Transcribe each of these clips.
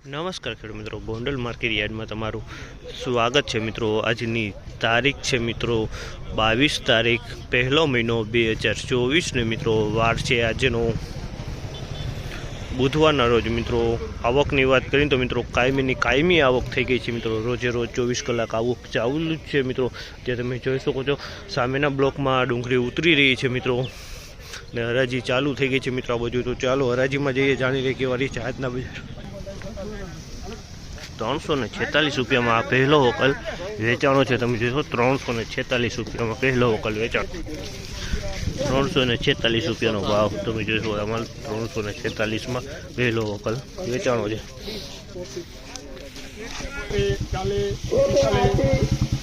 નમસ્કાર ખેડૂત મિત્રો ગોંડલ માર્કેટ યાર્ડમાં તમારું સ્વાગત છે મિત્રો. આજની તારીખ છે મિત્રો બાવીસ તારીખ, પહેલો મહિનો બે હજાર ચોવીસને મિત્રો વાર છે આજનો. બુધવારના રોજ મિત્રો આવકની વાત કરીએ તો મિત્રો કાયમીની કાયમી આવક થઈ ગઈ છે મિત્રો. રોજે રોજ ચોવીસ કલાક આવક ચાલુ જ છે મિત્રો. જે તમે જોઈ શકો છો, સામેના બ્લોકમાં ડુંગળી ઉતરી રહી છે મિત્રો. ને હરાજી ચાલુ થઈ ગઈ છે મિત્રો આ બાજુ તો ચાલો હરાજીમાં જઈએ, જાણી લઈએ કેવા રહી છે બજાર. ત્રણસો ને છેતાલીસ રૂપિયામાં આ પહેલો વકલ વેચાણો છે તમે જોશો ત્રણસો ને છેતાલીસ રૂપિયામાં પહેલો વકલ વેચાણ ત્રણસો ને છેતાલીસ રૂપિયાનો ભાવ તમે જોશો આમાં ત્રણસો ને છેતાલીસમાં પહેલો વકલ વેચાણો છે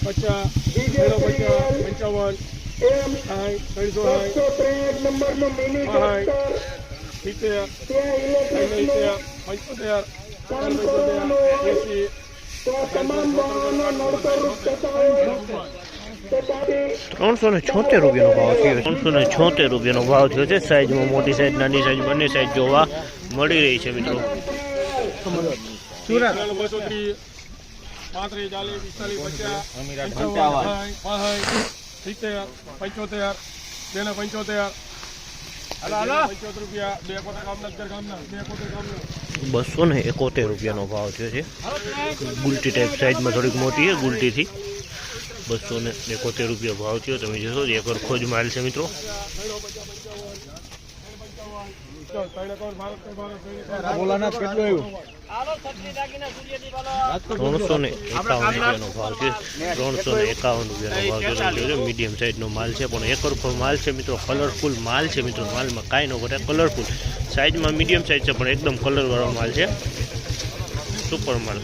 પચાસ પંચોતેર એસી ત્રણસો ને છોતેર રૂપિયાનો ભાવ થયો ત્રણસો ને છોતેર રૂપિયાનો ભાવ થયો છે. સાઈઝમાં મોટી સાઈઝ નાની સાઈઝ બંને સાઈઝ જોવા મળી રહી છે મિત્રો. પંચોતેર તેને પંચોતેર. બસો ને એકોતેર રૂપિયાનો ભાવ થયો છે. ગુલટી ટાઈપ સાઈઝમાં થોડીક મોટી છે, ગુલટીથી. બસો ને એકોતેર રૂપિયા ભાવ થયો. તમે જોશો, એક વરખો જ માલ છે મિત્રો. ત્રણસો ને એકાવન રૂપિયાનો છે. ત્રણસો એકાવન મીડિયમ સાઇઝનો માલ છે, પણ એક વરખો માલ છે, મિત્રો કલરફુલ માલ છે, મિત્રો, માલમાં કાંઈ ન ઘટે કલરફુલ સાઈઝમાં મીડિયમ સાઈઝ છે, પણ એકદમ કલરવાળો માલ છે. સુપર માલ.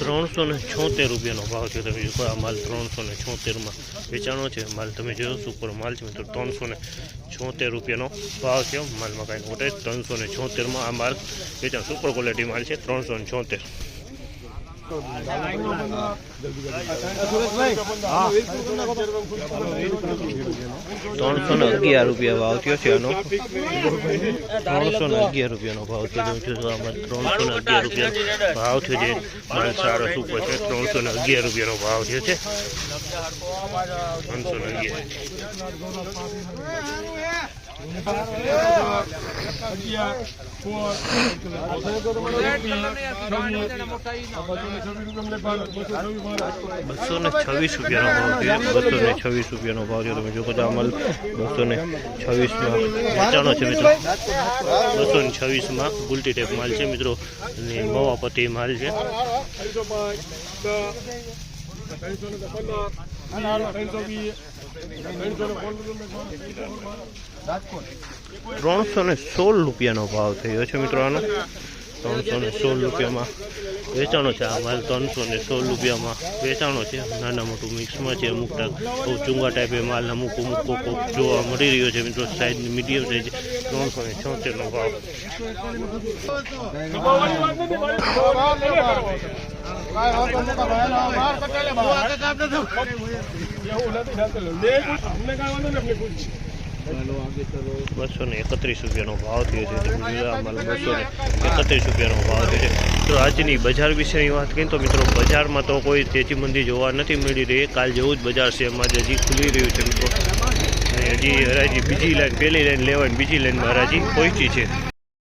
ત્રણસો ને છોતેર રૂપિયાનો ભાવ છે તમે જો આ માલ ત્રણસો ને છોતેરમાં વેચાણો છે. માલ તમે જોયો સુપર માલ છે, મિત્રો ત્રણસો ને છોતેર રૂપિયાનો ભાવ છે. માલમાં કાંઈ ખોટે ત્રણસો ને છોતેરમાં આ માલ વેચાણ સુપર ક્વોલિટી માલ છે ત્રણસો ને છોતેર. ત્રણસો ને અગિયાર રૂપિયા ભાવ થયો છે એનો. ત્રણસો ને અગિયાર રૂપિયાનો ભાવ થયો છે. ત્રણસો ને અગિયાર રૂપિયા ભાવ થયો છે માલ સારો સુપર છે ત્રણસો ને અગિયાર રૂપિયાનો ભાવ થયો છે. ત્રણસો ને અગિયાર. અગિયાર સોળ બસો ને છવ્વીસ રૂપિયાનો ભાવ છે. બસો ને છવ્વીસ રૂપિયાનો ભાવ છે. તમે જોકો તો અમલ માલ બસો ને છવ્વીસમાં વેચાણો છે મિત્રો. બસો ને છવ્વીસમાં ગુલટી ટેપ માલ છે મિત્રો. અને મવાપતિ માલ છે. ત્રણસો ને સોળ રૂપિયાનો ભાવ થયો છે મિત્રો ત્રણસો ને સોળ રૂપિયામાં. વેચાણો છે આ માલ ત્રણસો ને સોળ રૂપિયામાં. વેચાણો છે. નાના મોટું મિક્સમાં છે અમુક ટાક. બહુ ચૂંગા ટાઈપે માલ અમુક અમુક કોક જોવા મળી રહ્યો છે મિત્રો. સાઈઝ મીડિયમ સાઈઝ ત્રણસો ને છોતેરનો ભાવ. બસો ને એકત્રીસ રૂપિયાનો ભાવ થયો છે. તમે જોયો બસો ને એકત્રીસ રૂપિયાનો ભાવ થયો છે. તો આજની બજાર વિશેની વાત કરીએ તો મિત્રો બજારમાં તો કોઈ તેજી મંદી જોવા નથી મળી રહી. કાલ જેવું જ બજાર છે. એમાં હજી ખુલી રહ્યું છે મિત્રો. અને હજી હરાજી બીજી લાઈન પહેલી લાઈન લેવાની બીજી લાઈનમાં હરાજી પહોંચી છે.